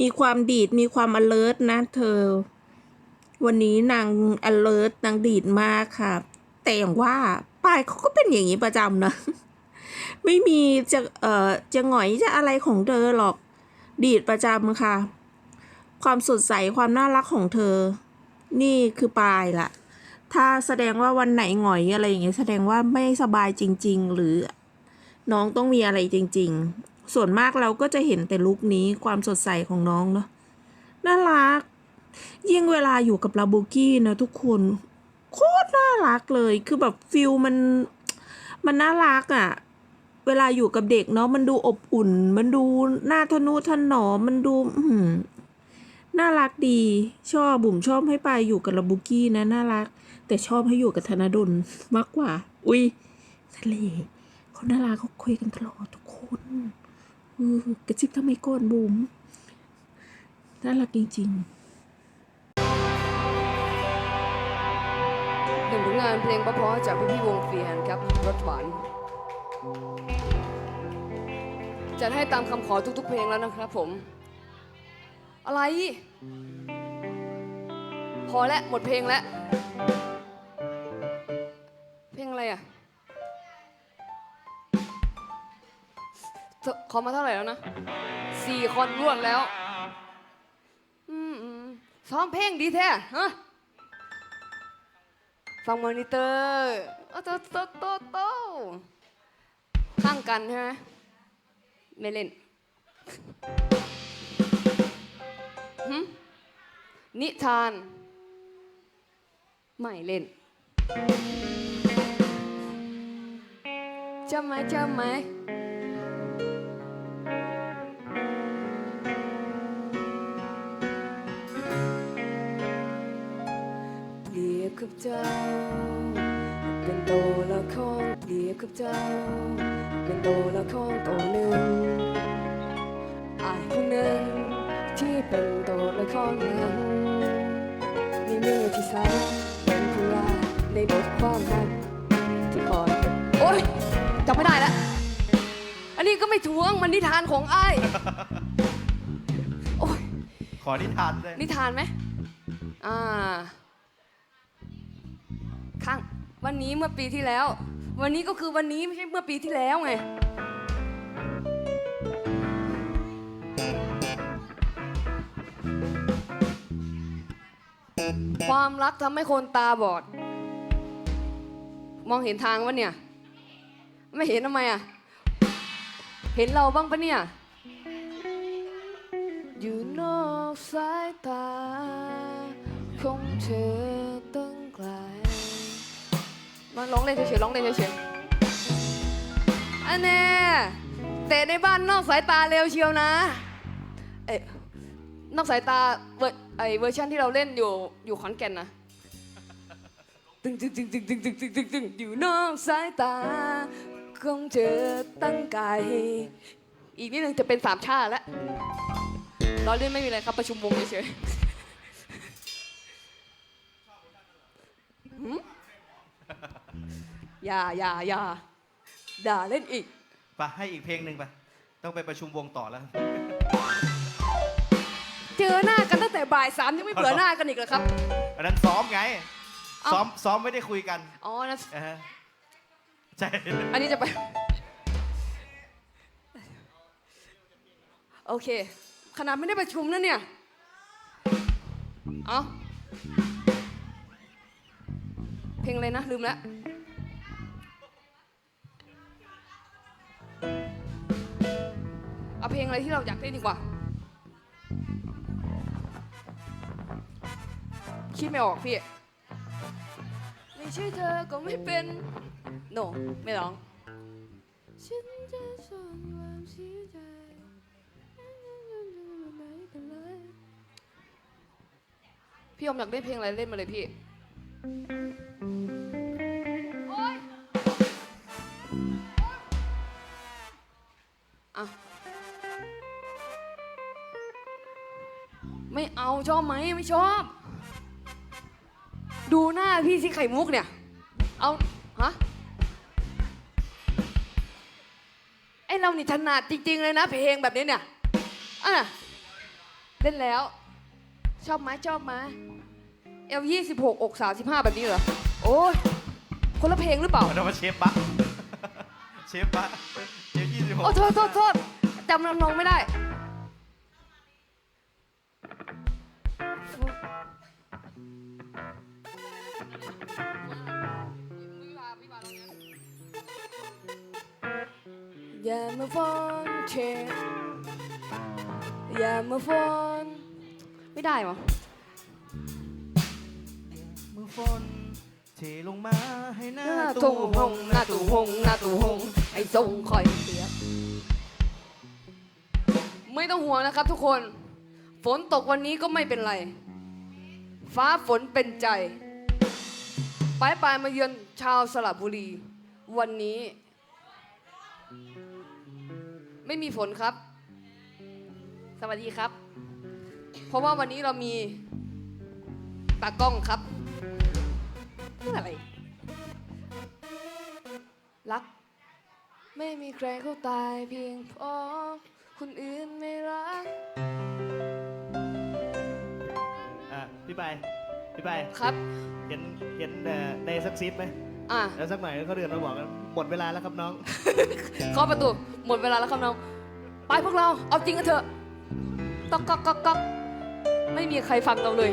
มีความดีดมีความ alert นะเธอ วันนี้นาง alert นางดีดมากค่ะ แต่อย่างว่าป้ายเขาก็เป็นอย่างนี้ประจำนะ ไม่มีจะเอ่อจะหงอยจะอะไรของเธอหรอก ดีดประจำค่ะ ความสดใสความน่ารักของเธอ นี่คือปายละถ้าแสดงว่าวันไหนหงอยอะไรอย่างเงี้ยแสดงว่าไม่สบายจริง ๆ หรือน้องต้องมีอะไรจริง ๆ ส่วนมากเราก็จะเห็นแต่ลุคนี้ความสดใสของน้องเนาะน่ารัก ยิ่งเวลาอยู่กับลาบูกี้นะทุกคนโคตรน่ารักเลยคือแบบฟิลมันมันน่ารักอะ่ะ เวลาอยู่กับเด็กเนาะมันดูอบอุ่น มันดูน่าทะนุถนอมมันดูอืน่ารักดี ชอบบุ๋มชอบให้ไปอยู่กับลาบูกี้นะน่ารัก แต่ชอบให้อยู่กับธนดลมากกว่า อุ้ยทะเลเขาน่ารักเขาคุยกันตลอดทุกคน กระซิบทำไมก่อนบุ๋มน่ารักจริงๆหนึ่งผลงานเพลงเพราะๆจากพี่พี่ๆวงเฟียนครับรถหวานจัดให้ตามคำขอทุกๆเพลงแล้วนะครับผม อะไร พอแล้วหมดเพลงแล้ว เพลงอะไรอะ ขอมาเท่าไหร่แล้วนะสี่คอนรวดแล้วอืมอืมซ้อมเพลงดีแท้ฮะฟังมอนิเตอร์โอ้โตโตโตโตข้างกันใช่ไหมไม่เล่นนิทาน ไม่เล่นจำไหมจำไหม กับเจ้า เป็นตัวละครเปรียบกับเจ้า เป็นตัวละครตัวหนึ่งอายคนหนึ่งที่เป็นตัวละครนั้นในเมื่อที่สามเป็นผู้ร้ายในบทความนั้นที่คอยโอ๊ยจำไม่ได้แล้วอันนี้ก็ไม่ทวงมันนิทานของอ้ายโอ๊ยขอนิทานด้วยนิทานไหมอ่า ข้างวันนี้เมื่อปีที่แล้ว วันนี้ก็คือวันนี้ไม่ใช่เมื่อปีที่แล้วไง ความรักทำให้คนตาบอด มองเห็นทางวะเนี่ย ไม่เห็นทำไมอะ เห็นเราบ้างปะเนี่ย อยู่นอกสายตาของเธอตั้งไกล มาร้องเล่นเฉยๆร้องเล่นเฉยๆอันแน่เตะในบ้านนอกสายตาเร็วเชียวนะเอ๊ะนอกสายตาเวอร์ไอเวอร์ชันที่เราเล่นอยู่อยู่ขอนแก่นนะตึงตึงตึงตึงตึงตึงตึงตึงตึงอยู่นอกสายตาของเธอตั้งไกลอีกนิดนึงจะเป็นสามชาติแล้วเราเล่นไม่มีอะไรครับประชุมวงเฉยๆหืม อย่าอย่าอย่าด่าเล่นอีกไปให้อีกเพลงหนึ่งไปต้องไปประชุมวงต่อแล้ว เจอหน้ากันตั้งแต่บ่ายสามยังไม่เบื่อหน้ากันอีกเหรอครับ อันนั้นซ้อมไง เอ้า ซ้อมซ้อมไม่ได้คุยกันอ๋อนะเออใช่ อันนี้จะไป โอเคขนาดไม่ได้ประชุมนะเนี่ยเอาเพลงอะไรนะลืมแล้ว เอาเพลงอะไรที่เราอยากเล่นดีกว่า คิดไม่ออกพี่ ไม่ใช่เธอก็ไม่เป็น โนไม่ร้อง ฉันจะซ่อนความเสียใจไม่เป็นไรพี่อมอยากเล่นเพลงอะไรเล่นมาเลยพี่ ไม่เอาชอบไหมไม่ชอบ ดูหน้าพี่สิไข่มุกเนี่ย เอาฮะไอเรานี่ถนัดจริง ๆ เลยนะ เพลงแบบนี้เนี่ยอะเล่นแล้ว ชอบไหมชอบไหมเอลยี่สิบหกอกสามสิบห้าแบบนี้เหรอ โอ้ยคนละเพลงหรือเปล่ามันเอามาเชฟบะเชฟบะเชฟยี่สิบหกโอ้โทษโทษโทษจำนำนองไม่ได้ อย่ามาฟ้อนเชฟอย่ามาฟ้อนไม่ได้หรอมือฝนเทลงมาให้หน้าหน้าตู้ตู้หงหน้าตู้หงหน้าตู้หงไอ้ทรงคอยเปียกไม่ต้องห่วงนะครับทุกคน ฝนตกวันนี้ก็ไม่เป็นไร ฟ้าฝนเป็นใจปลายปลายมาเยือนชาวสระบุรี วันนี้ ไม่มีฝนครับ สวัสดีครับ เพราะว่าวันนี้เรามีตากล้องครับเพื่ออะไร รัก ไม่มีใครเขาตายเพียงเพราะคนอื่น พี่ไปพี่ไปครับ เห็นเห็นเอ่อในซักซีดไหมอะแล้วสักหน่อยเขาเดินมาบอกกันหมดเวลาแล้วครับน้อง เคาะประตู หมดเวลาแล้วครับน้อง ไปพวกเรา เอาจริงกันเถอะต๊อกก๊อกก๊อกก๊อกไม่มีใครฟังเราเลย